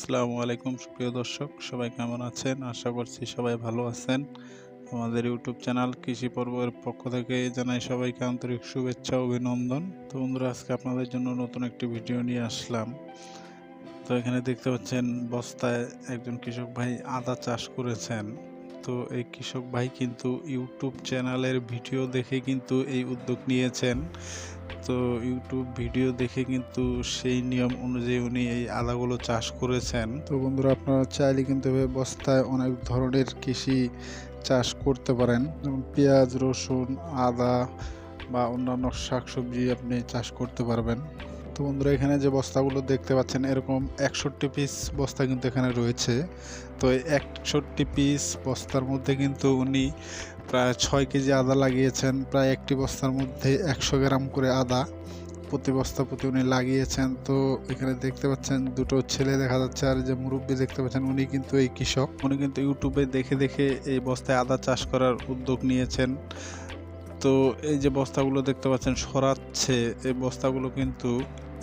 আসসালামু আলাইকুম, সুপ্রিয় দর্শক। সবাই কেমন আছেন? আশা করছি সবাই ভালো আছেন। আমাদের ইউটিউব চ্যানেল কৃষি পর্বের পক্ষ থেকে জানাই সবাইকে আন্তরিক শুভেচ্ছা, অভিনন্দন। তো বন্ধুরা, আজকে আপনাদের জন্য নতুন একটি ভিডিও নিয়ে আসলাম। তো এখানে দেখতে পাচ্ছেন, বস্তায় একজন কৃষক ভাই আদা চাষ করেছেন। তো এই কৃষক ভাই কিন্তু ইউটিউব চ্যানেলের ভিডিও দেখে কিন্তু এই উদ্যোগ নিয়েছেন। তো ইউটিউব ভিডিও দেখে কিন্তু সেই নিয়ম অনুযায়ী উনি এই আদাগুলো চাষ করেছেন। তো বন্ধুরা, আপনারা চাইলে কিন্তু বস্তায় অনেক ধরনের কৃষি চাষ করতে পারেন। যেমন পেঁয়াজ, রসুন, আদা বা অন্যান্য শাকসবজি আপনি চাষ করতে পারবেন। তো বন্ধুরা, এখানে যে বস্তাগুলো দেখতে পাচ্ছেন, এরকম একষট্টি পিস বস্তা কিন্তু এখানে রয়েছে। তো এই একষট্টি পিস বস্তার মধ্যে কিন্তু উনি প্রায় ছয় কেজি আদা লাগিয়েছেন, প্রায় একটি বস্তার মধ্যে একশো গ্রাম করে আদা প্রতি বস্তা প্রতি উনি লাগিয়েছেন। তো এখানে দেখতে পাচ্ছেন, দুটো ছেলে দেখা যাচ্ছে আর যে মুরব্বী দেখতে পাচ্ছেন, উনি কিন্তু এই কৃষক। উনি কিন্তু ইউটিউবে দেখে দেখে এই বস্তায় আদা চাষ করার উদ্যোগ নিয়েছেন। তো এই যে বস্তাগুলো দেখতে পাচ্ছেন সরাচ্ছে, এই বস্তাগুলো কিন্তু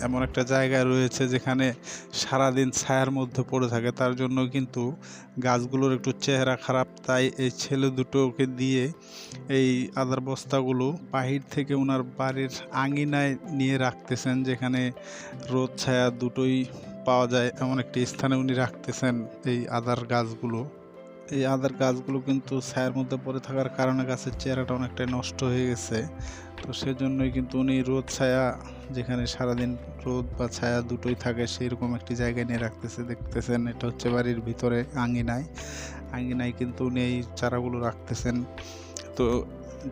এমন একটা জায়গায় রয়েছে যেখানে সারাদিন ছায়ার মধ্যে পড়ে থাকে। তার জন্য কিন্তু গাছগুলোর একটু চেহারা খারাপ। তাই এই ছেলে দুটোকে দিয়ে এই আদার বস্তাগুলো বাহির থেকে ওনার বাড়ির আঙিনায় নিয়ে রাখতেছেন, যেখানে রোদ ছায়া দুটোই পাওয়া যায়। এমন একটি স্থানে উনি রাখতেছেন এই আদার গাছগুলো। এই আদার গাছগুলো কিন্তু ছায়ার মধ্যে পড়ে থাকার কারণে গাছের চেহারাটা অনেকটাই নষ্ট হয়ে গেছে। তো সেজন্যই কিন্তু উনি রোদ ছায়া, যেখানে সারাদিন রোদ বা ছায়া দুটোই থাকে সেই রকম একটি জায়গায় নিয়ে রাখতেছে, দেখতেছেন। এটা হচ্ছে বাড়ির ভিতরে আঙিনায়। আঙিনায় কিন্তু উনি এই চারাগুলো রাখতেছেন। তো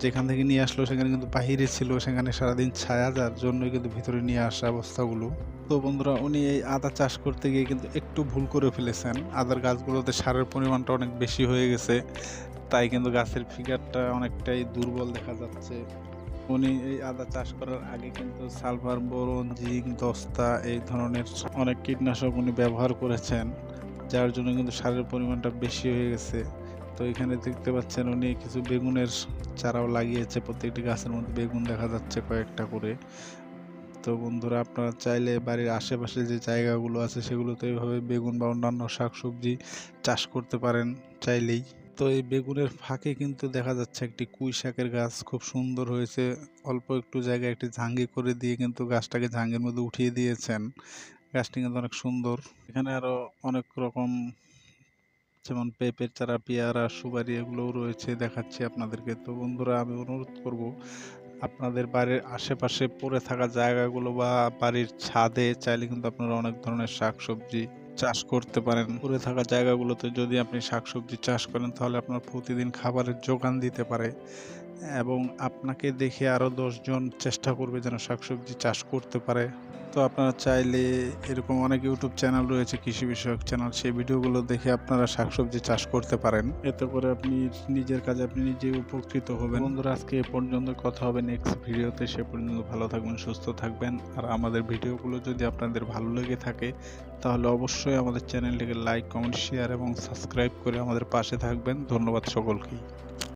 যেখান থেকে নিয়ে আসলো, সেখানে কিন্তু বাহিরে ছিল, সেখানে সারাদিন ছায়া, যার জন্যই কিন্তু ভিতরে নিয়ে আসা অবস্থাগুলো। তো বন্ধুরা, উনি এই আদা চাষ করতে গিয়ে কিন্তু একটু ভুল করে ফেলেছেন। আদার গাছগুলোতে সারের পরিমাণটা অনেক বেশি হয়ে গেছে, তাই কিন্তু গাছের ফিগারটা অনেকটাই দুর্বল দেখা যাচ্ছে। উনি এই আদা চাষ করার আগে কিন্তু সালফার, বোরন, জিঙ্ক, দস্তা, এই ধরনের অনেক কীটনাশক উনি ব্যবহার করেছেন, যার জন্য কিন্তু সারের পরিমাণটা বেশি হয়ে গেছে। তো এখানে দেখতে পাচ্ছেন উনি কিছু বেগুনের চারাও লাগিয়েছে। প্রত্যেকটি গাছের মধ্যে বেগুন দেখা যাচ্ছে কয়েকটা করে। তো বন্ধুরা, আপনারা চাইলে বাড়ির আশেপাশে যে জায়গাগুলো আছে সেগুলোতে এইভাবে বেগুন বা অন্যান্য শাকসবজি চাষ করতে পারেন চাইলেই। তো এই বেগুনের ফাঁকে কিন্তু দেখা যাচ্ছে একটি কুই শাকের গাছ খুব সুন্দর হয়েছে। অল্প একটু জায়গায় একটি ঝাঙ্গি করে দিয়ে কিন্তু গাছটাকে ঝাঙ্গির মধ্যে উঠিয়ে দিয়েছেন। গাছটি কিন্তু অনেক সুন্দর। এখানে আরও অনেক রকম যেমন পেঁপের চারা, পেয়ারা, সুপারি এগুলোও রয়েছে দেখাচ্ছি আপনাদেরকে। তো বন্ধুরা, আমি অনুরোধ করব, আপনাদের বাড়ির আশেপাশে পড়ে থাকা জায়গাগুলো বা বাড়ির ছাদে চাইলে কিন্তু আপনারা অনেক ধরনের শাকসবজি চাষ করতে পারেন। পড়ে থাকা জায়গাগুলোতে যদি আপনি শাকসবজি চাষ করেন, তাহলে আপনার প্রতিদিন খাবারের যোগান দিতে পারে এবং আপনাকে দেখে আরও দশজন চেষ্টা করবে যেন শাকসবজি চাষ করতে পারে। তো আপনারা চাইলে এরকম অনেক ইউটিউব চ্যানেল রয়েছে, কৃষি বিষয়ক চ্যানেল, সেই ভিডিওগুলো দেখে আপনারা শাকসবজি চাষ করতে পারেন। এতে করে আপনি নিজের কাজে আপনি নিজেই উপকৃত হবেন। বন্ধুরা, আজকে এ পর্যন্ত কথা হবে। নেক্সট ভিডিওতে সে পর্যন্ত ভালো থাকবেন, সুস্থ থাকবেন। আর আমাদের ভিডিওগুলো যদি আপনাদের ভালো লেগে থাকে, তাহলে অবশ্যই আমাদের চ্যানেলটিকে লাইক কমেন্ট শেয়ার এবং সাবস্ক্রাইব করে আমাদের পাশে থাকবেন। ধন্যবাদ সকলকেই।